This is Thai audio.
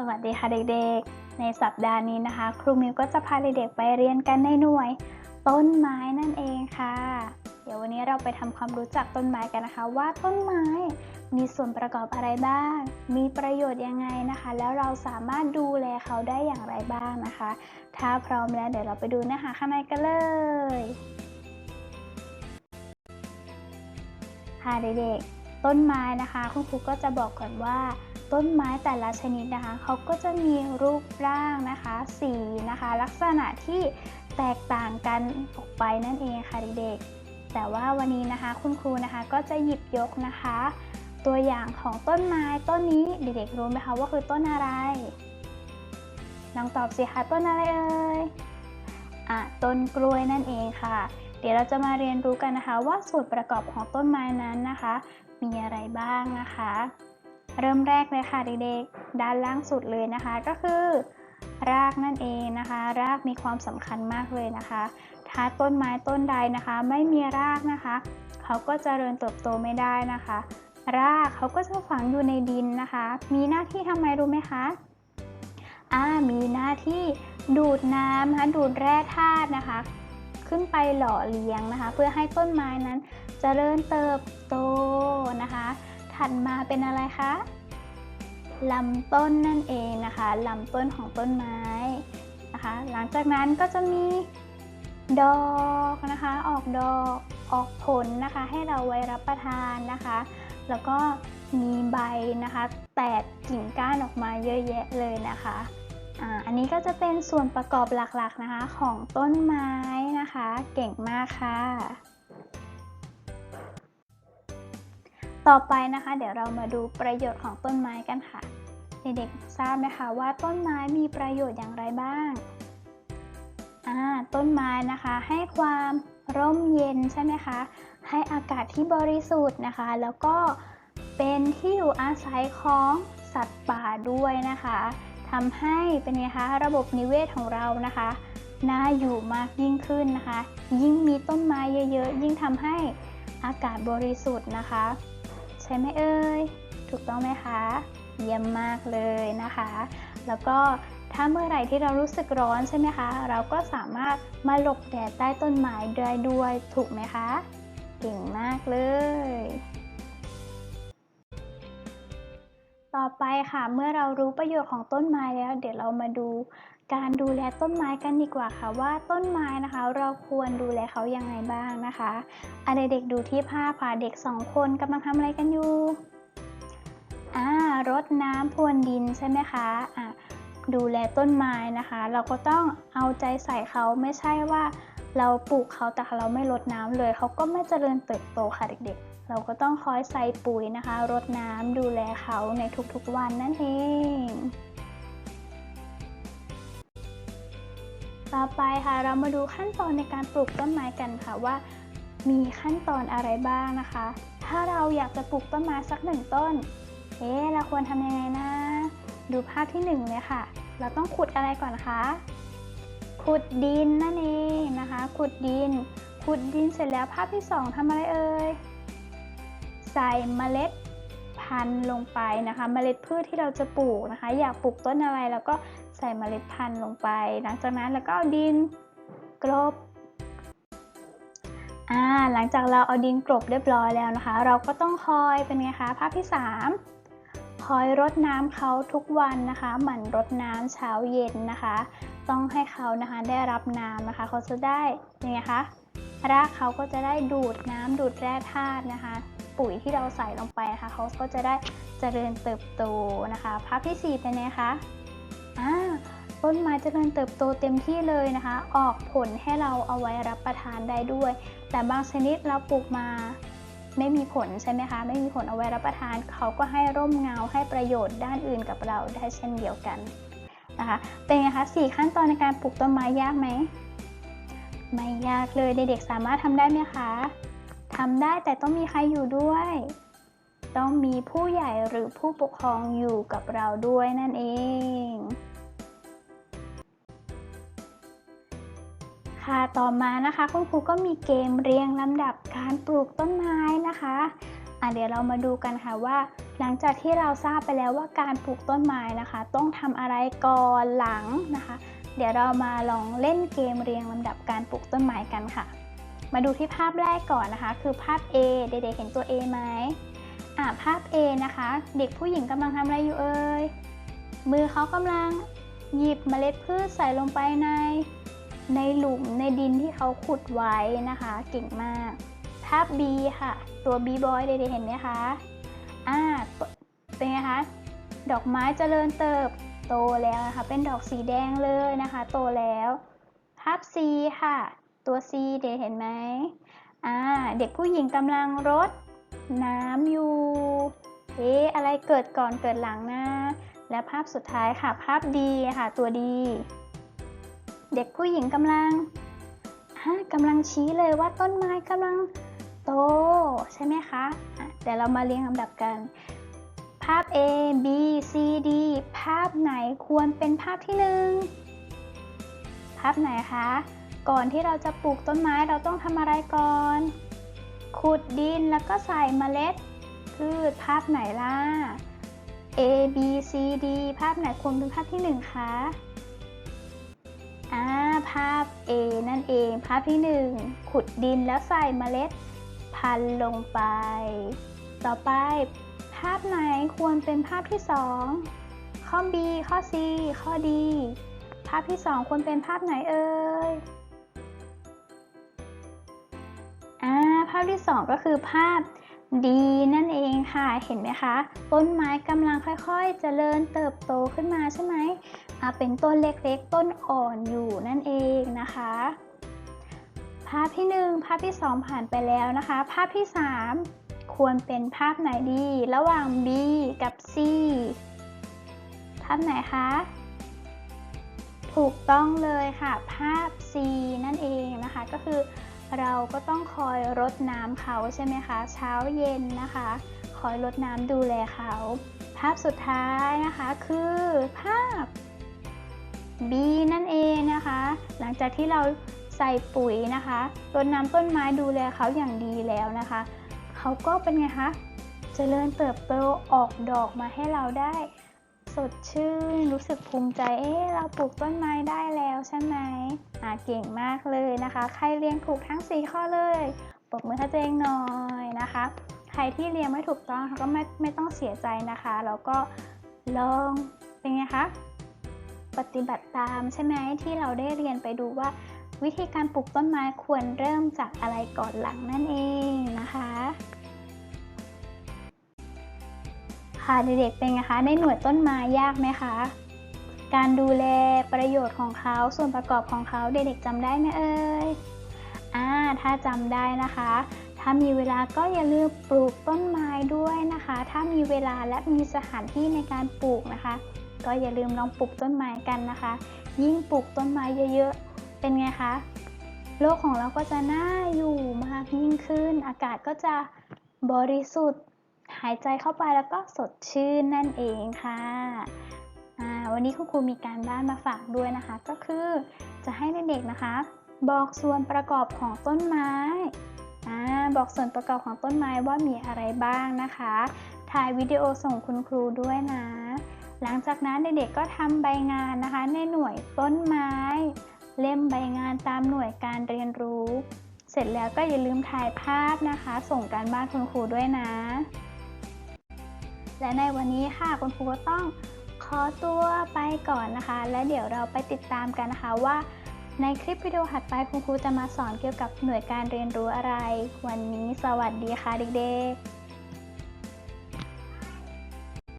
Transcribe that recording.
สวัสดีค่ะเด็กๆ ในสัปดาห์นี้นะคะ ครูมิวก็จะพาเด็กๆไปเรียนกันในหน่วย ต้นไม้นั่นเองค่ะ เดี๋ยววันนี้เราไปทำความรู้จักต้นไม้กันนะคะ ว่าต้นไม้มีส่วนประกอบอะไรบ้าง มีประโยชน์ยังไงนะคะ แล้วเราสามารถดูแลเขาได้อย่างไรบ้างนะคะ ถ้าพร้อมแล้วเดี๋ยวเราไปดูเนื้อหาข้างในกันเลยค่ะเด็กๆ ต้นไม้นะคะ คุณครูก็จะบอกก่อนว่า ต้นไม้แต่ละชนิดนะคะเขาก็จะมีรูปร่างนะคะ สีนะคะ ลักษณะที่แตกต่างกันออกไปนั่นเองค่ะเด็กๆแต่ว่าวันนี้นะคะคุณครูนะคะก็จะหยิบยกนะคะ ตัวอย่างของต้นไม้ต้นนี้เด็กๆรู้ไหมคะว่าคือต้นอะไรลองตอบสิคะต้นอะไรเอ่ยอะต้นกล้วยนั่นเองค่ะ เดี๋ยวเราจะมาเรียนรู้กันนะคะ ว่าส่วนประกอบของต้นไม้นั้นนะคะ มีอะไรบ้างนะคะ เริ่มแรกเลยค่ะเด็กๆ ด้านล่างสุดเลยนะคะก็คือ รากนั่นเองนะคะ รากมีความสำคัญมากเลยนะคะ ถ้าต้นไม้ต้นใดนะคะ ไม่มีรากนะคะ เขาก็จเจริญเติบโตไม่ได้นะคะ รากเขาก็จะฝังอยู่ในดินนะคะ มีหน้าที่ทำไมรู้ไหมคะอ่ามีหน้าที่ดูดน้ำนะคะดูดแร่ธาตุนะคะ ขึ้นไปหล่อเลี้ยงนะคะ เพื่อให้ต้นไม้นั้นจเจริญเติบโตนะคะ ถัดมาเป็นอะไรคะ ลำต้นนั่นเองนะคะลำต้นของต้นไม้นะคะ หลังจากนั้นก็จะมีดอกนะคะ ออกดอกออกผลนะคะ ให้เราไว้รับประทานนะคะ แล้วก็มีใบนะคะ แตกกิ่งก้านออกมาเยอะแยะเลยนะคะอันนี้ก็จะเป็นส่วนประกอบหลักๆนะคะของต้นไม้นะคะ เก่งมากค่ะ ต่อไปนะคะ เดี๋ยวเรามาดูประโยชน์ของต้นไม้กันค่ะ เด็กๆทราบไหมคะว่าต้นไม้มีประโยชน์อย่างไรบ้างต้นไม้นะคะให้ความร่มเย็นใช่ไหมคะ ให้อากาศที่บริสุทธิ์นะคะ แล้วก็เป็นที่อยู่อาศัยของสัตว์ป่าด้วยนะคะทำให้เป็นไงคะระบบนิเวศของเรานะคะน่าอยู่มากยิ่งขึ้นนะคะ ยิ่งมีต้นไม้เยอะๆ ยิ่งทำให้อากาศบริสุทธิ์นะคะ ช่ไหมเอ่ย ถูกต้องไหมคะ เยี่ยมมากเลยนะคะ แล้วก็ถ้าเมื่อไหร่ที่เรารู้สึกร้อนใช่ไหมคะ เราก็สามารถมาหลบแดดใต้ต้นไม้ได้ด้วยถูกไหมคะ เก่งมากเลย ต่อไปค่ะ เมื่อเรารู้ประโยชน์ของต้นไม้แล้ว เดี๋ยวเรามาดู การดูแลต้นไม้กันดีกว่าค่ะว่าต้นไม้นะคะ เราควรดูแลเขายังไงบ้างนะคะอะเด็กๆดูที่ภาพค่ะเด็กสองคนกำลังทำอะไรกันอยู่อ่ารดน้ำพรวนดินใช่ไหมคะอะดูแลต้นไม้นะคะ เราก็ต้องเอาใจใส่เขาไม่ใช่ว่า เราปลูกเขาแต่เราไม่รดน้ำเลยเขาก็ไม่เจริญเติบโตค่ะเด็กๆ เราก็ต้องคอยใส่ปุ๋ยนะคะรดน้ำดูแลเขาในทุกๆวันนั่นเอง ต่อไปค่ะเรามาดูขั้นตอนในการปลูกต้นไม้กันค่ะว่า มีขั้นตอนอะไรบ้างนะคะ ถ้าเราอยากจะปลูกต้นไม้สักหนึ่งต้น เอ๊ะเราควรทำยังไงนะ ดูภาพที่หนึ่งเลยค่ะ เราต้องขุดอะไรก่อนคะขุดดินนั่นเองนะคะ ขุดดิน ขุดดินเสร็จแล้วภาพที่สองทำอะไรเอ่ยใส่เมล็ด พันธุ์ลงไปนะคะ เมล็ดพืชที่เราจะปลูกนะคะ อยากปลูกต้นอะไรแล้วก็ใส่เมล็ดพันธุ์ลงไป หลังจากนั้นแล้วก็เอาดินกลบอ่าหลังจากเราเอาดินกลบเรียบร้อยแล้วนะคะ เราก็ต้องคอยเป็นไงคะภาพที่ 3 คอยรดน้ำเขาทุกวันนะคะหมั่นรดน้ำเช้าเย็นนะคะ ต้องให้เขานะคะได้รับน้ำนะคะ เขาจะได้เป็นไงคะรากเขาก็จะได้ดูดน้ำดูดแร่ธาตุนะคะ ปุ๋ยที่เราใส่ลงไปนะคะเขาก็จะได้เจริญเติบโตนะคะภาพที่ 4 เป็นไงคะอ่าต้นไม้เจริญเติบโตเต็มที่เลยนะคะ ออกผลให้เราเอาไว้รับประทานได้ด้วย แต่บางชนิดเราปลูกมาไม่มีผลใช่ไหมคะ ไม่มีผลเอาไว้รับประทาน เขาก็ให้ร่มเงาให้ประโยชน์ด้านอื่นกับเราได้เช่นเดียวกันนะคะ เป็นไงคะสี่ขั้นตอนในการปลูกต้นไม้ยากไหม ไม่ยากเลยเด็กๆสามารถทำได้ไหมคะ ทำได้แต่ต้องมีใครอยู่ด้วย ต้องมีผู้ใหญ่หรือผู้ปกครองอยู่กับเราด้วยนั่นเอง ค่ะต่อมานะคะ คุณครูก็มีเกมเรียงลำดับการปลูกต้นไม้นะคะอะเดี๋ยวเรามาดูกันค่ะว่า หลังจากที่เราทราบไปแล้วว่าการปลูกต้นไม้นะคะ ต้องทำอะไรก่อนหลังนะคะ เดี๋ยวเรามาลองเล่นเกมเรียงลำดับการปลูกต้นไม้กันค่ะ มาดูที่ภาพแรกก่อนนะคะ คือภาพ A เด็กๆเห็นตัว A ไหมอ่าภาพ A นะคะ เด็กผู้หญิงกำลังทำอะไรอยู่เอ่ยมือเขากำลังหยิบเมล็ดพืชใส่ลงไปในในหลุมในดินที่เขาขุดไว้นะคะเก่งมาก ภาพ B ค่ะ ตัว B boy เด็กๆเห็นไหมคะอ่าเป็นไงคะดอกไม้เจริญเติบโตแล้วนะคะ เป็นดอกสีแดงเลยนะคะ โตแล้ว ภาพ C ค่ะ ตัว C เด็กเห็นไหมอ่าเด็กผู้หญิงกำลังรดน้ำอยู่ เอ๊ะอะไรเกิดก่อนเกิดหลังนะ และภาพสุดท้ายค่ะภาพ D ค่ะตัว D เด็กผู้หญิงกำลังอ่ากำลังชี้เลยว่าต้นไม้กำลังโต ใช่ไหมคะอะเดี๋ยวเรามาเรียงลำดับกัน ภาพ A B C D ภาพไหนควรเป็นภาพที่หนึ่งภาพไหนคะ ก่อนที่เราจะปลูกต้นไม้เราต้องทำอะไรก่อน ขุดดินแล้วก็ใส่เมล็ดพืชภาพไหนล่ะ A B C D ภาพไหนควรเป็นภาพที่หนึ่งคะอ่าภาพ A นั่นเอง ภาพที่หนึ่งขุดดินแล้วใส่เมล็ด พันลงไป ต่อไป ภาพไหนควรเป็นภาพที่สองข้อ B ข้อ C ข้อ D ภาพที่สองควรเป็นภาพไหนเอ่ยาภาพที่สองก็คือภาพดีนั่นเองค่ะ เห็นไหมคะ ต้นไม้กำลังค่อยๆ เจริญเติบโตขึ้นมาใช่ไหมเป็นต้นเล็กๆ ต้นอ่อนอยู่นั่นเองนะคะ ภาพที่หนึ่งภาพที่สองผ่านไปแล้วนะคะ ภาพที่สามควรเป็นภาพไหนดี ระหว่าง B กับ C ภาพไหนคะ ถูกต้องเลยค่ะ ภาพ C นั่นเองนะคะ ก็คือ เราก็ต้องคอยรดน้ำเขาใช่ไหมคะ เช้าเย็นนะคะ คอยรดน้ำดูแลเขา ภาพสุดท้ายนะคะคือภาพ B นั่นเองนะคะ หลังจากที่เราใส่ปุ๋ยนะคะรดน้ำต้นไม้ดูแลเขาอย่างดีแล้วนะคะ เขาก็เป็นไงคะ เจริญเติบโตออกดอกมาให้เราได้ ดชื่น รู้สึกภูมิใจ เอ๊ะ เราปลูกต้นไม้ได้แล้วใช่ไหมอ่าเก่งมากเลยนะคะ ใครเรียงถูกทั้ง 4 ข้อเลยปรบมือให้ตัวเองหน่อยนะคะ ใครที่เรียงไม่ถูกต้องก็ไม่ไม่ต้องเสียใจนะคะ แล้วก็ลองเป็นไงคะปฏิบัติตามใช่ไหมที่เราได้เรียนไปดูว่า วิธีการปลูกต้นไม้ควรเริ่มจากอะไรก่อนหลังนั่นเองนะคะ ค่ะเด็กๆเป็นไงคะในหน่วยต้นไม้ยากไหมคะ การดูแลประโยชน์ของเขาส่วนประกอบของเขาเด็กๆจำได้ไหมเอ่ยอ่าถ้าจำได้นะคะ ถ้ามีเวลาก็อย่าลืมปลูกต้นไม้ด้วยนะคะ ถ้ามีเวลาและมีสถานที่ในการปลูกนะคะ ก็อย่าลืมลองปลูกต้นไม้กันนะคะ ยิ่งปลูกต้นไม้เยอะๆ เป็นไงคะโลกของเราก็จะน่าอยู่มากยิ่งขึ้น อากาศก็จะบริสุทธิ์ หายใจเข้าไปแล้วก็สดชื่นนั่นเองค่ะวันนี้คุณครูมีการบ้านมาฝากด้วยนะคะ ก็คือจะให้เด็กๆนะคะ บอกส่วนประกอบของต้นไม้อบอกส่วนประกอบของต้นไม้ว่ามีอะไรบ้างนะคะ ถ่ายวิดีโอส่งคุณครูด้วยนะ หลังจากนั้นเด็กๆก็ทำใบงานนะคะ ในหน่วยต้นไม้ เล่มใบงานตามหน่วยการเรียนรู้ เสร็จแล้วก็อย่าลืมถ่ายภาพนะคะ ส่งการบ้านคุณครูด้วยนะ และในวันนี้ค่ะคุณครูก็ต้องขอตัวไปก่อนนะคะ และเดี๋ยวเราไปติดตามกันนะคะว่า ในคลิปวิดีโอถัดไปคุณครูจะมาสอนเกี่ยวกับหน่วยการเรียนรู้อะไร วันนี้สวัสดีค่ะเด็กๆ